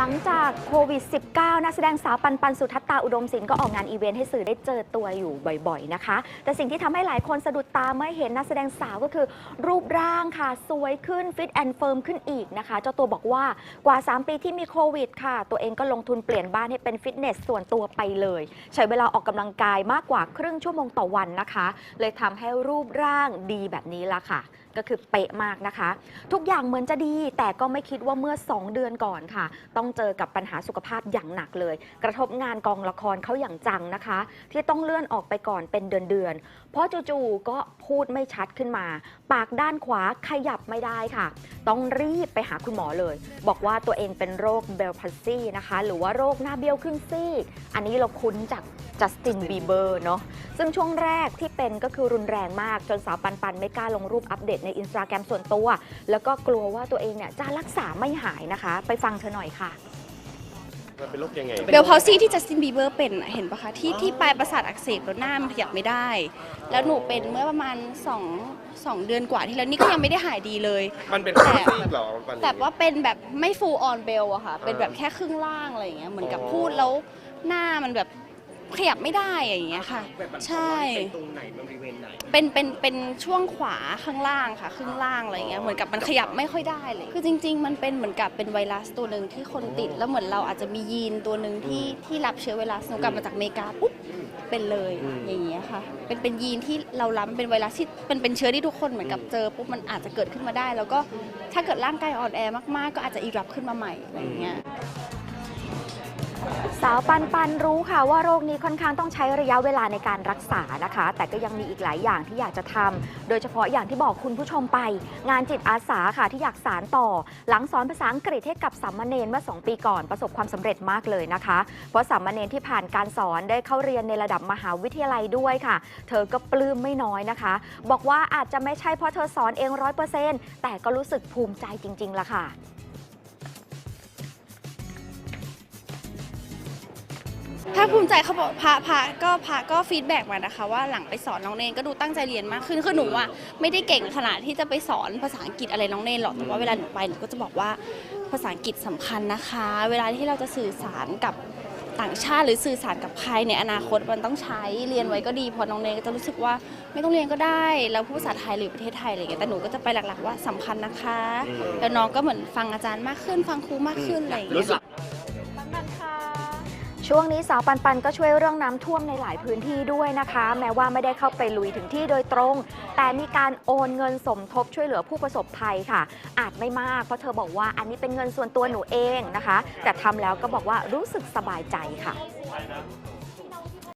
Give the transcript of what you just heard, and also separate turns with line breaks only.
หลังจากโควิด -19 นักแสดงสาวปันปันสุทัศตาอุดมศิลป์ก็ออกงานอีเวนต์ให้สื่อได้เจอตัวอยู่บ่อยๆนะคะ แต่สิ่งที่ทำให้หลายคนสะดุดตาเมื่อเห็นนักแสดงสาวก็คือ รูปร่างค่ะ สวยขึ้นฟิตแอนด์เฟิร์มขึ้นอีกนะคะ เจ้าตัวบอกว่ากว่า 3 ปีที่มีโควิดค่ะ ตัวเองก็ลงทุนเปลี่ยนบ้านให้เป็นฟิตเนสส่วนตัวไปเลย ใช้เวลาออกกำลังกายมากกว่าครึ่งชั่วโมงต่อวันนะคะ เลยทำให้รูปร่างดีแบบนี้ละค่ะ ก็คือเป๊ะมากนะคะ ทุกอย่างเหมือนจะดี แต่ก็ไม่คิดว่าเมื่อ 2 เดือนก่อนค่ะ ต้องเจอกับปัญหาสุขภาพอย่างหนักเลย กระทบงานกองละครเขาอย่างจังนะคะ ที่ต้องเลื่อนออกไปก่อนเป็นเดือนๆ เพราะจู่ๆก็พูดไม่ชัดขึ้นมา ปากด้านขวาขยับไม่ได้ค่ะ ต้องรีบไปหาคุณหมอเลย บอกว่าตัวเองเป็นโรคเบลพัสซีนะคะ หรือว่าโรคหน้าเบี้ยวครึ่งซีกอันนี้เราคุ้นจากจัสตินบีเบอร์เนาะซึ่งช่วงแรกที่เป็นก็คือรุนแรงมาก จนสาวปันปันไม่กล้าลงรูปอัปเดตในอินสตาแกรมส่วนตัว แล้วก็กลัวว่าตัวเองเนี่ยจะรักษาไม่หายนะคะ ไปฟังเธอหน่อยค่ะ
มันเป็นโรคยังไง
เบลพาวซี่ที่จัสตินบีเบอร์เป็นน่ะเห็นปะคะที่ที่ปลายประสาทอักเสบแล้วหน้ามันขยับไม่ได้ แล้วหนูเป็นเมื่อประมาณ2 2เดือนกว่าที่แล้วนี่ก็ยังไม่ได้หายดีเลย
มันเป็น
แต่
ซีดเหรอมัน
แต่ว่าเป็นแบบไม่ฟูลออนเบลอะค่ะ เป็นแบบแค่ครึ่งล่างอะไรอย่างเงี้ย เหมือนกับพูดแล้วหน้ามันแบบ ขยับไม่ได้อย่างเงี้ยค่ะใช่
เป็นตรงไหนบริเวณไหน
เป็นเป็นเป็นช่วงขวาข้างล่างค่ะครึ่งล่างอะไรอย่างเงี้ยเหมือนกับมันขยับไม่ค่อยได้เลย คือจริง ๆ มันเป็นเหมือนกับเป็นไวรัสตัวหนึ่งที่คนติดแล้วเหมือนเราอาจจะมียีนตัวหนึ่งที่ที่รับเชื้อไวรัสหนูกลับมาจากอเมริกาปุ๊บเป็นเลยอย่างเงี้ยค่ะ เป็นเป็นยีนที่เรารับเป็นไวรัสที่เป็นเป็นเชื้อที่ทุกคนเหมือนกับเจอปุ๊บมันอาจจะเกิดขึ้นมาได้ แล้วก็ถ้าเกิดร่างกายอ่อนแอมากๆ ก็อาจจะอีรับขึ้นมาใหม่อะไรอย่างเงี้ย
สาวปันปันรู้ค่ะว่าโรคนี้ค่อนข้างต้องใช้ระยะเวลาในการรักษานะคะ แต่ก็ยังมีอีกหลายอย่างที่อยากจะทำโดยเฉพาะอย่างที่บอกคุณผู้ชมไป งานจิตอาสาค่ะที่อยากสารต่อ หลังสอนภาษาอังกฤษให้กับสามเณรเมื่อ 2 ปีก่อนประสบความสำเร็จมากเลยนะคะ เพราะสามเณรที่ผ่านการสอนได้เข้าเรียนในระดับมหาวิทยาลัยด้วยค่ะ เธอก็ปลื้มไม่น้อยนะคะ บอกว่าอาจจะไม่ใช่เพราะเธอสอนเองร้อยเปอร์เซ็นต์แต่ก็รู้สึกภูมิใจจริงๆละค่ะ
ถ้าภูมิใจเขาบอกพระพระก็พระก็ฟีดแบ็กมานะคะ ว่าหลังไปสอนน้องเนนก็ดูตั้งใจเรียนมากขึ้นคือหนูอะไม่ได้เก่งขนาดที่จะไปสอนภาษาอังกฤษอะไรน้องเนนหรอกแต่ว่าเวลาหนูไปหนูก็จะบอกว่าภาษาอังกฤษสำคัญนะคะ เวลาที่เราจะสื่อสารกับต่างชาติหรือสื่อสารกับใครในอนาคตมันต้องใช้เรียนไว้ก็ดีเพอน้องเนนก็จะรู้สึกว่าไม่ต้องเรียนก็ได้เราพูดภาษาไทยหรือประเทศไทยอะไรอย่างเงี้ยแต่หนูก็จะไปหลักๆว่าสำคัญนะคะแล้วน้องก็เหมือนฟังอาจารย์มากขึ้น ฟังครูมากขึ้นอะไรอย่างเงี้ย
รู้สึก
ช่วงนี้สาวปันปันก็ช่วยเรื่องน้ำท่วมในหลายพื้นที่ด้วยนะคะ แม้ว่าไม่ได้เข้าไปลุยถึงที่โดยตรง แต่มีการโอนเงินสมทบช่วยเหลือผู้ประสบภัยค่ะ อาจไม่มากเพราะเธอบอกว่าอันนี้เป็นเงินส่วนตัวหนูเองนะคะ แต่ทำแล้วก็บอกว่ารู้สึกสบายใจค่ะ